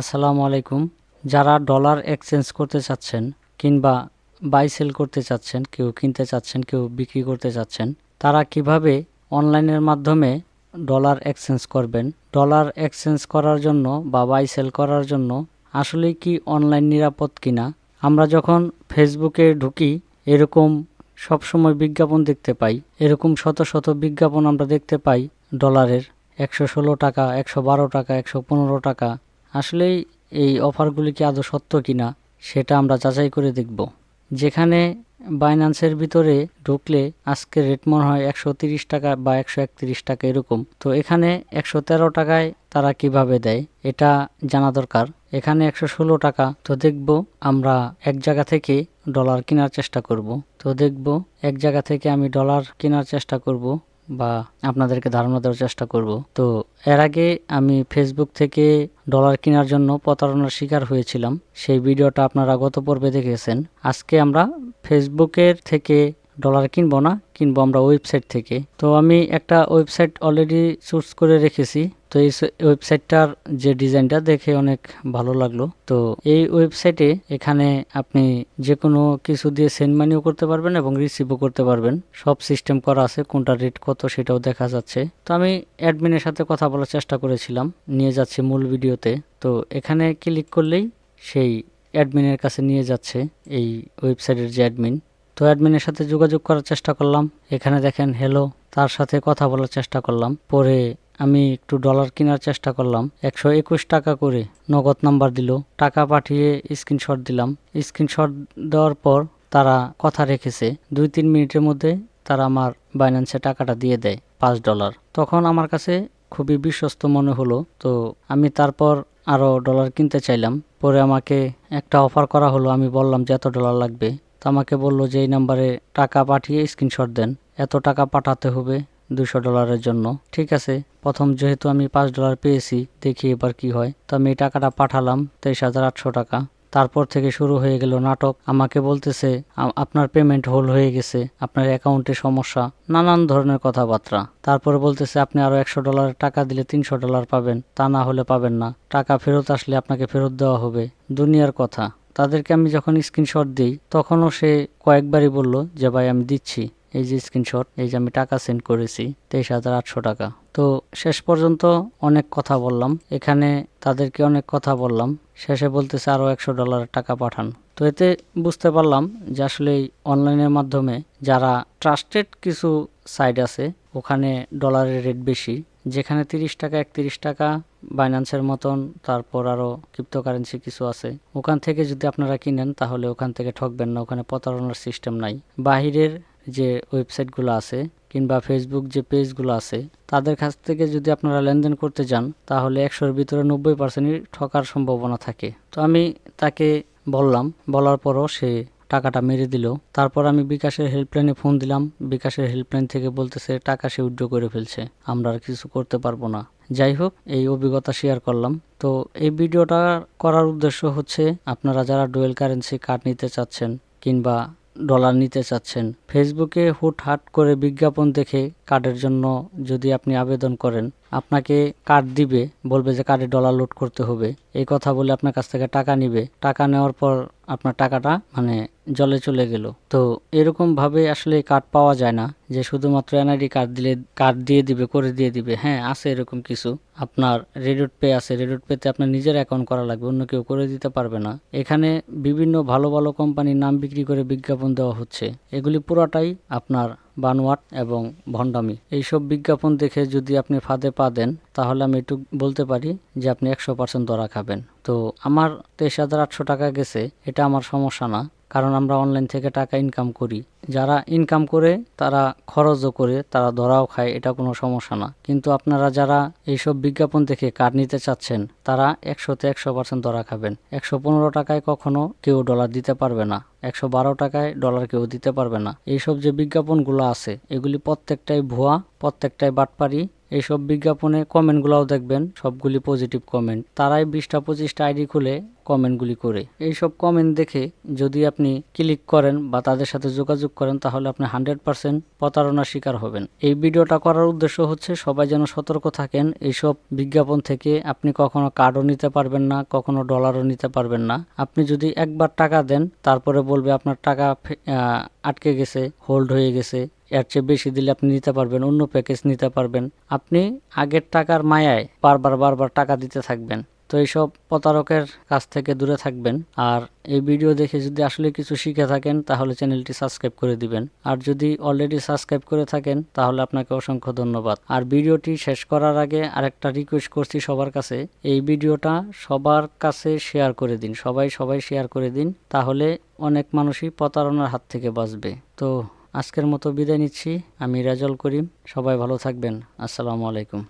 আসসালামু আলাইকুম। যারা ডলার এক্সচেঞ্জ করতে চাচ্ছেন কিংবা বাই সেল করতে চাচ্ছেন, কেউ কিনতে চাচ্ছেন, কেউ বিক্রি করতে চাচ্ছেন, তারা কীভাবে অনলাইনের মাধ্যমে ডলার এক্সচেঞ্জ করবেন? ডলার এক্সচেঞ্জ করার জন্য বা বাই সেল করার জন্য আসলে কি অনলাইন নিরাপদ কিনা? আমরা যখন ফেসবুকে ঢুকি, এরকম সবসময় বিজ্ঞাপন দেখতে পাই। এরকম শত শত বিজ্ঞাপন আমরা দেখতে পাই ডলারের। একশো ষোলো টাকা, একশো বারো টাকা, একশো পনেরো টাকা আসলেই এই অফারগুলি কি আদৌ সত্য কিনা, সেটা আমরা যাচাই করে দেখব। যেখানে বাইন্যান্সের ভিতরে ঢুকলে আজকে রেট মনে হয় একশো টাকা বা একশো একত্রিশ টাকা এরকম। তো এখানে একশো তেরো টাকায় তারা কীভাবে দেয়, এটা জানা দরকার। এখানে একশো ষোলো টাকা, তো দেখব আমরা এক জায়গা থেকে ডলার কেনার চেষ্টা করব। তো দেখব এক জায়গা থেকে আমি ডলার কেনার চেষ্টা করব। বা আপনাদেরকে ধারণা দেওয়ার চেষ্টা করব। তো এর আগে আমি ফেসবুক থেকে ডলার কেনার জন্য প্রতারণার শিকার হয়েছিলাম। সেই ভিডিওটা আপনারা গত পর্বে দেখেছেন। আজকে আমরা ফেসবুকের থেকে ডলার কিনবো না, কিনবো আমরা ওয়েবসাইট থেকে। তো আমি একটা ওয়েবসাইট অলরেডি চুজ করে রেখেছি। তো এই ওয়েবসাইটটার যে ডিজাইনটা দেখে অনেক ভালো লাগল। তো এই ওয়েবসাইটে এখানে আপনি যে কোনো কিছু দিয়ে সেন্ড মানিও করতে পারবেন এবং রিসিভও করতে পারবেন। সব সিস্টেম করা আছে, কোনটা রেট কত সেটাও দেখা যাচ্ছে। তো আমি অ্যাডমিনের সাথে কথা বলার চেষ্টা করেছিলাম, নিয়ে যাচ্ছে মূল ভিডিওতে। তো এখানে ক্লিক করলেই সেই অ্যাডমিনের কাছে নিয়ে যাচ্ছে এই ওয়েবসাইটের যে অ্যাডমিন তো অ্যাডমিনের সাথে যোগাযোগ করার চেষ্টা করলাম। এখানে দেখেন হ্যালো তার সাথে কথা বলার চেষ্টা করলাম। পরে আমি একটু ডলার কেনার চেষ্টা করলাম। একশো একুশ টাকা করে নগদ নাম্বার দিল। টাকা পাঠিয়ে স্ক্রিনশট দিলাম। স্ক্রিনশট দেওয়ার পর তারা কথা রেখেছে। দুই তিন মিনিটের মধ্যে তারা আমার বাইন্যান্সে টাকাটা দিয়ে দেয়, পাঁচ ডলার তখন আমার কাছে খুবই বিশ্বস্ত মনে হলো। তো আমি তারপর আরও ডলার কিনতে চাইলাম। পরে আমাকে একটা অফার করা হলো। আমি বললাম যে, এত ডলার লাগবে? তো আমাকে বলল যে এই নাম্বারে টাকা পাঠিয়ে স্ক্রিনশট দেন। এত টাকা পাঠাতে হবে দুশো ডলারের জন্য। ঠিক আছে, প্রথম যেহেতু আমি পাঁচ ডলার পেয়েছি, দেখি এবার কি হয়। তো আমি এই টাকাটা পাঠালাম তেইশ হাজার আটশো টাকা। তারপর থেকে শুরু হয়ে গেল নাটক। আমাকে বলতেছে আপনার পেমেন্ট হোল হয়ে গেছে, আপনার অ্যাকাউন্টে সমস্যা। নানান ধরনের কথাবার্তা। তারপরে বলতেছে, আপনি আরও একশো ডলারের টাকা দিলে তিনশো ডলার পাবেন। তা না হলে পাবেন না। টাকা ফেরত আসলে আপনাকে ফেরত দেওয়া হবে। দুনিয়ার কথা। তাদেরকে আমি যখন স্ক্রিনশট দিই, তখনও সে কয়েকবারই বলল যে, ভাই, আমি দিচ্ছি। এই যে স্ক্রিনশট এই যে আমি টাকা সেন্ড করেছি, তেইশ হাজার আটশো টাকা। তো শেষ পর্যন্ত অনেক কথা বললাম। এখানে তাদেরকে অনেক কথা বললাম। শেষে বলতেছে, আরও একশো ডলারের টাকা পাঠান। তো এতে বুঝতে পারলাম যে, আসলে অনলাইনের মাধ্যমে যারা ট্রাস্টেড কিছু সাইট আছে, ওখানে ডলারের রেট বেশি, যেখানে তিরিশ টাকা, একত্রিশ টাকা বাইন্যান্সের মতন, তারপর আরও ক্রিপ্টোকারেন্সি কিছু আছে। ওখান থেকে যদি আপনারা কিনেন, তাহলে ওখান থেকে ঠকবেন না, ওখানে প্রতারণার সিস্টেম নাই। বাহিরের যে ওয়েবসাইটগুলো আছে, কিংবা ফেসবুক যে পেজগুলো আছে, তাদের কাছ থেকে যদি আপনারা লেনদেন করতে যান, তাহলে একশোর ভিতরে নব্বই পার্সেন্টই ঠকার সম্ভাবনা থাকে। তো আমি তাকে বললাম, বলার পরও সে টাকাটা মেরে দিল। তারপর আমি বিকাশের হেল্পলাইনে ফোন দিলাম। বিকাশের হেল্পলাইন থেকে বলতেছে, টাকা সে উইথড্র করে ফেলছে। আমরা আর কিছু করতে পারব না। যাই হোক, এই অভিজ্ঞতা শেয়ার করলাম। তো এই ভিডিওটা করার উদ্দেশ্য হচ্ছে, আপনারা যারা ডুয়েল কারেন্সি কার্ড নিতে চাচ্ছেন কিংবা ডলার নিতে চাচ্ছেন ফেসবুকে হুটহাট করে বিজ্ঞাপন দেখে কার্ডের জন্য যদি আপনি আবেদন করেন আপনাকে কার্ড দিবে, বলবে যে কার্ডে ডলার লোড করতে হবে। এই কথা বলে আপনার কাছ থেকে টাকা নিবে। টাকা নেওয়ার পর আপনার টাকাটা মানে জলে চলে গেল। তো এরকম ভাবে আসলে কার্ড পাওয়া যায় না, যে শুধুমাত্র এনআইডি কার্ড দিলে কার্ড দিয়ে দিবে, করে দিয়ে দিবে। হ্যাঁ আছে এরকম কিছু। আপনার রেডিট পে আছে। রেডিট পেতে আপনার নিজের অ্যাকাউন্ট করা লাগবে, অন্য কেউ করে দিতে পারবে না। এখানে বিভিন্ন ভালো ভালো কোম্পানির নাম বিক্রি করে বিজ্ঞাপন দেওয়া হচ্ছে। এগুলি পুরাটাই আপনার বানোয়াট এবং ভণ্ডামি। এইসব বিজ্ঞাপন দেখে যদি আপনি ফাঁদে পা দেন, তাহলে আমি একটু বলতে পারি যে আপনি একশো পার্সেন্ট ধরা খাবেন। তো আমার তেইশ হাজার আটশো টাকা গেছে, এটা আমার সমস্যা না। কারণ আমরা অনলাইন থেকে টাকা ইনকাম করি। যারা ইনকাম করে, তারা খরচও করে, তারা ধরাও খায়, এটা কোনো সমস্যা না। কিন্তু আপনারা যারা এইসব বিজ্ঞাপন দেখে কার্ড নিতে চাচ্ছেন, তারা একশোতে একশো পার্সেন্ট ধরা খাবেন। একশো পনেরো টাকায় কখনো কেউ ডলার দিতে পারবে না। একশো বারো টাকায় ডলার কেউ দিতে পারবে না। এইসব যে বিজ্ঞাপনগুলো আছে, এগুলি প্রত্যেকটাই ভুয়া, প্রত্যেকটাই বাটপারি। এইসব বিজ্ঞাপনে কমেন্টগুলোও দেখবেন, সবগুলি পজিটিভ কমেন্ট তারাই বিশটা পঁচিশটা আইডি খুলে কমেন্টগুলি করে। এইসব কমেন্ট দেখে যদি আপনি ক্লিক করেন বা তাদের সাথে যোগাযোগ করেন, তাহলে আপনি হান্ড্রেড পার্সেন্ট প্রতারণার শিকার হবেন। এই ভিডিওটা করার উদ্দেশ্য হচ্ছে সবাই যেন সতর্ক থাকেন। এইসব বিজ্ঞাপন থেকে আপনি কখনো কার্ডও নিতে পারবেন না, কখনো ডলারও নিতে পারবেন না। আপনি যদি একবার টাকা দেন, তারপরে বলবে আপনার টাকা আটকে গেছে হোল্ড হয়ে গেছে। এর চেয়ে বেশি দিলে আপনি নিতে পারবেন, অন্য প্যাকেজ নিতে পারবেন। আপনি আগের টাকার মায়ায় বারবার বারবার টাকা দিতে থাকবেন। তো এইসব প্রতারকের কাছ থেকে দূরে থাকবেন। আর এই ভিডিও দেখে যদি আসলে কিছু শিখে থাকেন, তাহলে চ্যানেলটি সাবস্ক্রাইব করে দিবেন। আর যদি অলরেডি সাবস্ক্রাইব করে থাকেন, তাহলে আপনাকে অসংখ্য ধন্যবাদ। আর ভিডিওটি শেষ করার আগে আরেকটা রিকোয়েস্ট করছি সবার কাছে। এই ভিডিওটা সবার কাছে শেয়ার করে দিন। সবাই সবাই শেয়ার করে দিন, তাহলে অনেক মানুষই প্রতারণার হাত থেকে বাঁচবে। তো আজকের মতো বিদায় নিচ্ছি। আমি রাজল করিম। সবাই ভালো থাকবেন। আসসালামু আলাইকুম।